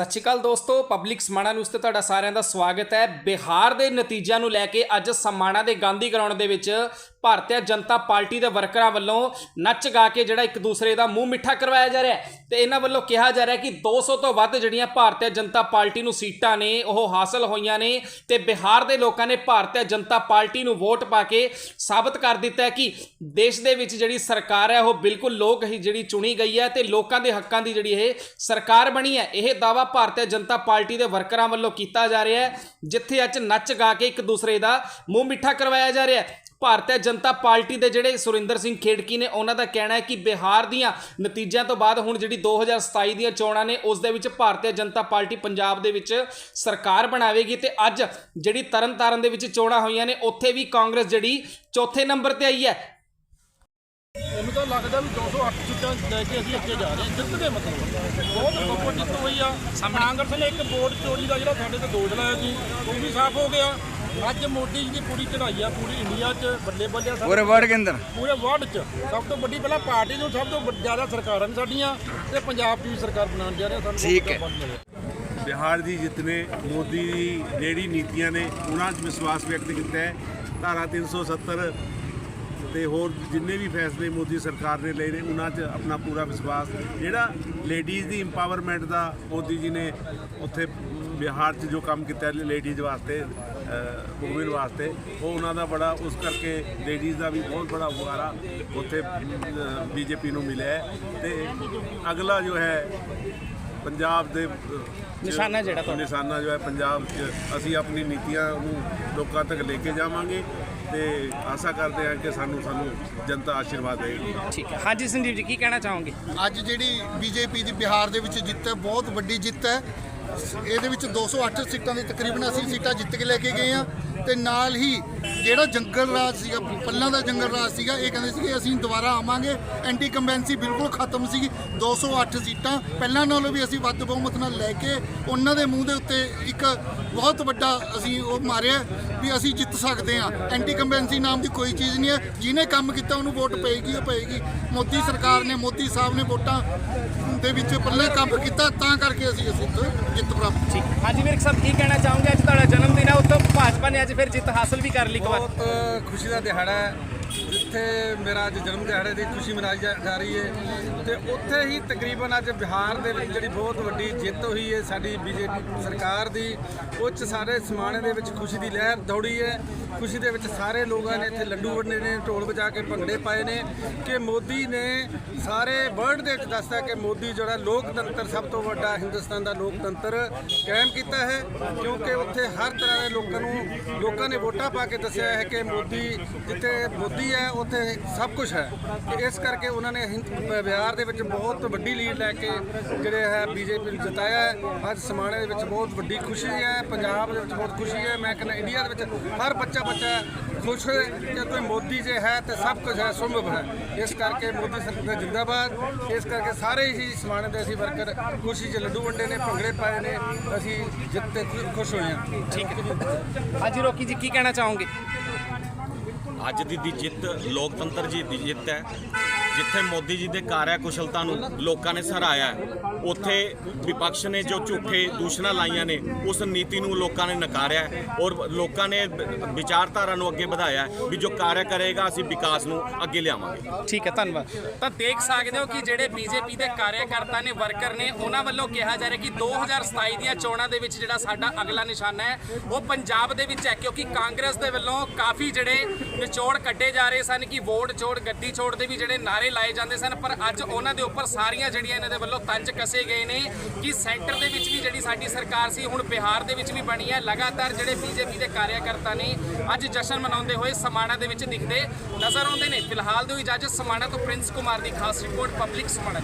ਸਤਿ ਸ਼੍ਰੀ ਅਕਾਲ ਦੋਸਤੋ public Samana news ਤੇ ਤੁਹਾਡਾ ਸਾਰਿਆਂ ਦਾ ਸਵਾਗਤ ਹੈ। ਬਿਹਾਰ ਦੇ ਨਤੀਜਿਆਂ ਨੂੰ ਲੈ ਕੇ ਅੱਜ ਸਮਾਣਾ ਦੇ ਗਾਂਧੀ ਗਰਾਊਂਡ ਦੇ ਵਿੱਚ ਭਾਰਤੀ ਜਨਤਾ ਪਾਰਟੀ ਦੇ ਵਰਕਰਾਂ ਵੱਲੋਂ ਨੱਚ ਗਾ ਕੇ ਜਿਹੜਾ ਇੱਕ ਦੂਸਰੇ ਦਾ ਮੂੰਹ ਮਿੱਠਾ ਕਰਵਾਇਆ ਜਾ ਰਿਹਾ ਹੈ ਤੇ ਇਹਨਾਂ ਵੱਲੋਂ ਕਿਹਾ ਜਾ ਰਿਹਾ ਹੈ ਕਿ 200 ਤੋਂ ਵੱਧ ਜਿਹੜੀਆਂ ਭਾਰਤੀ ਜਨਤਾ ਪਾਰਟੀ ਨੂੰ ਸੀਟਾਂ ਨੇ, ਉਹ ਹਾਸਲ ਹੋਈਆਂ ਨੇ ਤੇ ਬਿਹਾਰ ਦੇ ਲੋਕਾਂ ਨੇ ਭਾਰਤੀ ਜਨਤਾ ਪਾਰਟੀ ਨੂੰ ਵੋਟ ਪਾ ਕੇ ਸਾਬਤ ਕਰ ਦਿੱਤਾ ਹੈ ਕਿ ਦੇਸ਼ ਦੇ ਵਿੱਚ ਜਿਹੜੀ ਸਰਕਾਰ ਹੈ, ਉਹ ਬਿਲਕੁਲ ਲੋਕ ਹੀ ਜਿਹੜੀ ਚੁਣੀ ਗਈ ਹੈ ਤੇ ਲੋਕਾਂ ਦੇ ਹੱਕਾਂ ਦੀ ਜਿਹੜੀ ਇਹ ਸਰਕਾਰ ਬਣੀ ਹੈ, ਇਹ ਦਾਵਾ ਭਾਰਤੀ ਜਨਤਾ ਪਾਰਟੀ ਦੇ ਵਰਕਰਾਂ ਵੱਲੋਂ ਕੀਤਾ ਜਾ ਰਿਹਾ ਹੈ, ਜਿੱਥੇ ਅੱਜ ਨੱਚ ਗਾ ਕੇ ਇੱਕ ਦੂਸਰੇ ਦਾ ਮੂੰਹ ਮਿੱਠਾ ਕਰਵਾਇਆ ਜਾ ਰਿਹਾ ਹੈ। ਭਾਰਤੀ ਜਨਤਾ ਪਾਰਟੀ ਦੇ ਜਿਹੜੇ ਸੁਰਿੰਦਰ ਸਿੰਘ ਖੇੜਕੀ ਨੇ ਉਹਨਾਂ ਦਾ ਕਹਿਣਾ ਹੈ ਕਿ ਬਿਹਾਰ ਦੀਆਂ ਨਤੀਜਿਆਂ ਤੋਂ ਬਾਅਦ ਹੁਣ ਜਿਹੜੀ 2027 ਦੀਆਂ ਚੋਣਾਂ ਨੇ ਉਸ ਦੇ ਵਿੱਚ ਭਾਰਤੀ ਜਨਤਾ ਪਾਰਟੀ ਪੰਜਾਬ ਦੇ ਵਿੱਚ ਸਰਕਾਰ ਬਣਾਵੇਗੀ ਤੇ ਅੱਜ ਜਿਹੜੀ ਤਰਨਤਾਰਨ ਦੇ ਵਿੱਚ ਚੋਣਾਂ ਹੋਈਆਂ ਨੇ ਉੱਥੇ ਵੀ ਕਾਂਗਰਸ ਜਿਹੜੀ ਚੌਥੇ ਨੰਬਰ ਤੇ ਆਈ ਹੈ। ਮੈਨੂੰ ਤਾਂ ਲੱਗਦਾ ਵੀ 208 ਸੀਟਾਂ ਲੈ ਕੇ ਅਸੀਂ ਅੱਗੇ ਜਾ ਰਹੇ ਹਾਂ। ਜਿੱਤ ਗਏ ਮਤਲਬ ਬਹੁਤ ਪ੍ਰੋਪਰ ਜਿੱਤ ਹੋਈ ਆ। ਕਾਂਗਰਸ ਨੇ ਇੱਕ ਵੋਟ ਚੋਰੀ ਦਾ ਜਿਹੜਾ ਸਾਡੇ ਤੇ ਦੋਸ਼ ਲਾਇਆ ਸੀ ਉਹ ਵੀ ਸਾਫ਼ ਹੋ ਗਿਆ। ਅੱਜ ਮੋਦੀ ਜੀ ਦੀ ਪੂਰੀ ਚੜ੍ਹਾਈ ਆ ਪੂਰੀ ਇੰਡੀਆ 'ਚ ਬੱਲੇ ਬੱਲੇ ਸਭ। ਪੂਰੇ ਵਰਲਡ ਦੇ ਪੂਰੇ ਵਰਲਡ 'ਚ। ਸਭ ਤੋਂ ਵੱਡੀ ਪਹਿਲਾਂ ਪਾਰਟੀ ਨੂੰ ਸਭ ਤੋਂ ਜ਼ਿਆਦਾ ਸਰਕਾਰਾਂ ਸਾਡੀਆਂ ਤੇ ਪੰਜਾਬ ਦੀ ਵੀ ਸਰਕਾਰ ਬਣਾਉਣ ਜਾ ਰਹੇ ਸਾਨੂੰ ਠੀਕ ਹੈ। ਬਿਹਾਰ ਦੀ ਜਿਤਨੇ ਮੋਦੀ ਦੀ ਜਿਹੜੀ ਨੀਤੀਆਂ ਨੇ ਉਹਨਾਂ 'ਚ ਵਿਸ਼ਵਾਸ ਵਿਅਕਤ ਕੀਤਾ ਹੈ। ਧਾਰਾ 370 ਤੇ ਹੋਰ ਜਿੰਨੇ ਵੀ ਫੈਸਲੇ ਮੋਦੀ ਸਰਕਾਰ ਨੇ ਲਏ ਨੇ ਉਹਨਾਂ 'ਚ ਆਪਣਾ ਪੂਰਾ ਵਿਸ਼ਵਾਸ। ਜਿਹੜਾ ਲੇਡੀਜ਼ ਦੀ ਇੰਪਾਵਰਮੈਂਟ ਦਾ ਮੋਦੀ ਜੀ ਨੇ ਉੱਥੇ ਬਿਹਾਰ 'ਚ ਜੋ ਕੰਮ ਕੀਤਾ ਲੇਡੀਜ਼ ਵਾਸਤੇ ਵੂਮਨ ਵਾਸਤੇ। ਉਹ ਉਹਨਾਂ ਦਾ ਬੜਾ ਉਸ ਕਰਕੇ ਲੇਡੀਜ਼ ਦਾ ਵੀ ਬਹੁਤ ਬੜਾ ਹੁਆਰਾ ਉੱਥੇ ਬੀਜੇਪੀ ਨੂੰ ਮਿਲਿਆ ਹੈ। ਤੇ ਅਗਲਾ ਜੋ ਹੈ ਪੰਜਾਬ ਦੇ ਨਿਸ਼ਾਨਾ ਜਿਹੜਾ ਤੁਹਾਡਾ। ਨਿਸ਼ਾਨਾ ਜੋ ਹੈ ਪੰਜਾਬ 'ਚ ਅਸੀਂ ਆਪਣੀ ਨੀਤੀਆਂ ਨੂੰ ਲੋਕਾਂ ਤੱਕ ਲੈ ਕੇ ਜਾਵਾਂਗੇ ਤੇ ਆਸ਼ਾ ਕਰਦੇ ਹਾਂ ਕਿ ਸਾਨੂੰ ਸਾਨੂੰ ਜਨਤਾ ਆਸ਼ੀਰਵਾਦ ਦੇਵੇਗੀ। ਠੀਕ ਹੈ। ਹਾਂਜੀ ਸੰਜੀਵ ਜੀ ਕੀ ਕਹਿਣਾ ਚਾਹੋਗੇ? ਅੱਜ ਜਿਹੜੀ ਬੀਜੇਪੀ ਦੀ ਬਿਹਾਰ ਦੇ ਵਿੱਚ ਜਿੱਤ ਹੈ ਬਹੁਤ ਵੱਡੀ ਜਿੱਤ ਹੈ। ਇਹਦੇ ਵਿੱਚ 208 ਸੀਟਾਂ ਦੇ ਤਕਰੀਬਨ ਅਸੀਂ ਸੀਟਾਂ ਜਿੱਤ ਕੇ ਲੈ ਕੇ ਗਏ ਆ ਤੇ ਨਾਲ ਹੀ ਜਿਹੜਾ ਜੰਗਲ ਰਾਜ ਸੀਗਾ, ਪੱਲਾਂ ਦਾ ਜੰਗਲ ਰਾਜ ਸੀਗਾ, ਇਹ ਕਹਿੰਦੇ ਸੀ ਕਿ ਅਸੀਂ ਦੁਬਾਰਾ ਆਵਾਂਗੇ। ਐਂਟੀ ਕੰਬੈਂਸੀ ਬਿਲਕੁਲ ਖਤਮ ਸੀ 208 ਸੀਟਾਂ। ਪਹਿਲਾਂ ਨਾਲੋਂ ਵੀ ਅਸੀਂ ਵੱਧ ਬਹੁਮਤ ਨਾਲ ਲੈ ਕੇ ਉਹਨਾਂ ਦੇ ਮੂੰਹ ਦੇ ਉੱਤੇ ਇੱਕ ਬਹੁਤ ਵੱਡਾ ਅਸੀਂ ਉਹ ਮਾਰਿਆ। ਵੀ ਅਸੀਂ ਜਿੱਤ ਸਕਦੇ ਹਾਂ। ਐਂਟੀ ਕੰਬੈਂਸੀ ਨਾਮ ਦੀ ਕੋਈ ਚੀਜ਼ ਨਹੀਂ ਹੈ। ਜਿਹਨੇ ਕੰਮ ਕੀਤਾ ਉਹਨੂੰ ਵੋਟ ਪਏਗੀ ਉਹ ਪਏਗੀ। ਮੋਦੀ ਸਰਕਾਰ ਨੇ ਮੋਦੀ ਸਾਹਿਬ ਨੇ ਵੋਟਾਂ ਦੇ ਵਿੱਚ ਪੱਲੇ ਕੰਮ ਕੀਤਾ ਤਾਂ ਕਰਕੇ ਅਸੀਂ ਅਸੀਂ ਜਿੱਤ ਪ੍ਰਾਪਤ ਠੀਕ। ਹਾਂਜੀ ਵੀਰ ਸਾਹਿਬ ਕੀ ਕਹਿਣਾ ਚਾਹੋਗੇ? ਅੱਜ ਤੁਹਾਡਾ ਜਨਮ ਦਿਨ ਹੈ ਉੱਤੋਂ ਭਾਜਪਾ ਨੇ ਅੱਜ ਫਿਰ ਜਿੱਤ ਹਾਸਲ ਵੀ ਕਰ ਲਈ ਇੱਕ ਵਾਰ। ਬਹੁਤ ਖੁਸ਼ੀ ਦਾ ਦਿਹਾੜਾ ਹੈ। ਜਿੱਥੇ ਮੇਰਾ ਅੱਜ ਜਨਮ ਦਿਹਾੜੇ ਦੀ ਖੁਸ਼ੀ ਮਨਾਈ ਜਾ ਜਾ ਰਹੀ ਹੈ। ਤੇ ਉੱਥੇ ਹੀ ਤਕਰੀਬਨ ਅੱਜ ਬਿਹਾਰ ਦੇ ਵਿੱਚ ਜਿਹੜੀ ਬਹੁਤ ਵੱਡੀ ਜਿੱਤ ਹੋਈ ਹੈ ਸਾਡੀ ਬੀਜੇਪੀ ਸਰਕਾਰ ਦੀ ਉੱਚ ਸਾਰੇ ਸਮਾਣੇ ਦੇ ਵਿੱਚ ਖੁਸ਼ੀ ਦੀ ਲਹਿਰ ਦੌੜੀ ਹੈ। ਖੁਸ਼ੀ ਦੇ ਵਿੱਚ ਸਾਰੇ ਲੋਕਾਂ ਨੇ ਇੱਥੇ ਲੱਡੂ ਵੰਡੇ ਨੇ, ਢੋਲ ਵਜਾ ਕੇ ਭੰਗੜੇ ਪਾਏ ਨੇ ਕਿ ਮੋਦੀ ਨੇ ਸਾਰੇ ਵਰਲਡ ਦੇ ਵਿੱਚ ਦੱਸਦਾ ਕਿ ਮੋਦੀ ਜਿਹੜਾ ਲੋਕਤੰਤਰ ਸਭ ਤੋਂ ਵੱਡਾ ਹਿੰਦੁਸਤਾਨ ਦਾ ਲੋਕਤੰਤਰ ਕਾਇਮ ਕੀਤਾ ਹੈ, ਕਿਉਂਕਿ ਉੱਥੇ ਹਰ ਤਰ੍ਹਾਂ ਦੇ ਲੋਕਾਂ ਨੂੰ, ਲੋਕਾਂ ਨੇ ਵੋਟਾਂ ਪਾ ਕੇ ਦੱਸਿਆ ਹੈ ਕਿ ਮੋਦੀ ਜਿੱਥੇ ਮੋਦੀ ਹੈ, ਉੱਥੇ ਸਭ ਕੁਝ ਹੈ। ਤੇ ਇਸ ਕਰਕੇ ਉਹਨਾਂ ਨੇ ਹਿੰਦ- ਬਿਹਾਰ ਦੇ ਵਿੱਚ ਬਹੁਤ ਵੱਡੀ ਲੀਡ ਲੈ ਕੇ ਜਿਹੜੇ ਹੈ, ਬੀਜੇਪੀ ਨੂੰ ਜਿਤਾਇਆ ਹੈ। ਅੱਜ ਸਮਾਣੇ ਦੇ ਵਿੱਚ ਬਹੁਤ ਵੱਡੀ ਖੁਸ਼ੀ ਹੈ, ਪੰਜਾਬ ਦੇ ਵਿੱਚ ਬਹੁਤ ਖੁਸ਼ੀ ਹੈ। ਮੈਂ ਕਹਿੰਦਾ ਇੰਡੀਆ ਦੇ ਵਿੱਚ ਹਰ ਬੱਚਾ ਬੱਚਾ ਖੁਸ਼ ਹੈ ਕਿ ਕੋਈ ਮੋਦੀ ਜੇ ਹੈ ਤੇ ਸਭ ਕੁਝ ਹੈ ਸੰਭਵ ਹੈ। ਇਸ ਕਰਕੇ ਮੋਦੀ ਸਰਕਾਰ ਜਿੰਦਾਬਾਦ। ਇਸ ਕਰਕੇ ਸਾਰੇ ਹੀ ਸਮਾਣੇ ਦੇ ਅਸੀਂ ਵਰਕਰ ਖੁਸ਼ੀ 'ਚ ਲੱਡੂ ਵੰਡੇ ਨੇ ਭੰਗੜੇ ਪਾਏ ਨੇ ਅਸੀਂ ਜਿੱਤ ਤੇ ਖੁਸ਼ ਹੋਏ ਹਾਂ। ਠੀਕ ਹੈ। ਹਾਂਜੀ ਰੋਕੀ ਜੀ ਕੀ ਕਹਿਣਾ ਚਾਹੋਗੇ? ਅੱਜ ਦੀ ਦੀ ਜਿੱਤ ਲੋਕਤੰਤਰ ਜੀ ਦੀ ਜਿੱਤ ਹੈ। ਜਿੱਥੇ ਮੋਦੀ ਜੀ ਦੇ ਕਾਰਿਆ ਕੁਸ਼ਲਤਾ ਨੂੰ ਲੋਕਾਂ ਨੇ ਸਰਾਇਆ ਉੱਥੇ ਵਿਪਕਸ਼ ਨੇ ਜੋ ਝੂਠੇ ਦੂਸ਼ਣਾ ਲਾਈਆਂ ਨੇ ਉਸ ਨੀਤੀ ਨੂੰ ਲੋਕਾਂ ਨੇ ਨਕਾਰਿਆ ਔਰ ਲੋਕਾਂ ਨੇ ਵਿਚਾਰਧਾਰਾ ਨੂੰ ਅੱਗੇ ਵਧਾਇਆ ਵੀ ਜੋ ਕਾਰਿਆ ਕਰੇਗਾ ਅਸੀਂ ਵਿਕਾਸ ਨੂੰ ਅੱਗੇ ਲਿਆਵਾਂਗੇ। ਠੀਕ ਹੈ ਧੰਨਵਾਦ। ਤਾਂ ਦੇਖ ਸਕਦੇ ਹੋ ਕਿ ਜਿਹੜੇ ਬੀਜੇਪੀ ਦੇ ਕਾਰਿਆਕਰਤਾ ਨੇ ਵਰਕਰ ਨੇ ਉਹਨਾਂ ਵੱਲੋਂ ਕਿਹਾ ਜਾ ਰਿਹਾ ਕਿ 2027 ਦੀਆਂ ਚੋਣਾਂ ਦੇ ਵਿੱਚ ਜਿਹੜਾ ਸਾਡਾ ਅਗਲਾ ਨਿਸ਼ਾਨਾ ਹੈ ਉਹ ਪੰਜਾਬ ਦੇ ਵਿੱਚ ਹੈ ਕਿਉਂਕਿ ਕਾਂਗਰਸ ਦੇ ਵੱਲੋਂ ਕਾਫੀ ਜਿਹੜੇ ਨਿਚੋੜ ਕੱਢੇ ਜਾ ਰਹੇ ਸਨ ਕਿ ਵੋਟ ਛੋੜ ਗੱਡੀ ਛੋੜ ਦੇ ਵੀ ਜਿਹੜੇ ਨਾਰੇ ਲਾਏ ਜਾਂਦੇ ਸਨ, ਪਰ ਅੱਜ ਉਹਨਾਂ ਦੇ ਉੱਪਰ ਸਾਰੀਆਂ ਜਿਹੜੀਆਂ ਇਹਨਾਂ ਦੇ ਵੱਲੋਂ ਤੰਜ ਕਸੇ ਗਏ ਨੇ ਕਿ ਸੈਂਟਰ ਦੇ ਵਿੱਚ ਵੀ ਜਿਹੜੀ ਸਾਡੀ ਸਰਕਾਰ ਸੀ, ਹੁਣ ਬਿਹਾਰ ਦੇ ਵਿੱਚ ਵੀ ਬਣੀ ਹੈ। ਲਗਾਤਾਰ ਜਿਹੜੇ ਬੀਜੇਪੀ ਦੇ ਕਾਰਿਆਕਰਤਾ ਨੇ ਅੱਜ ਜਸ਼ਨ ਮਨਾਉਂਦੇ ਹੋਏ ਸਮਾਣਾ ਦੇ ਵਿੱਚ ਦਿਖਦੇ ਨਜ਼ਰ ਆਉਂਦੇ ਨੇ। ਫਿਲਹਾਲ ਦੇ ਇਜਾਜ਼ਤ ਸਮਾਣਾ ਤੋਂ ਪ੍ਰਿੰਸ ਕੁਮਾਰ ਦੀ ਖਾਸ ਰਿਪੋਰਟ, ਪਬਲਿਕ ਸਮਾਣਾ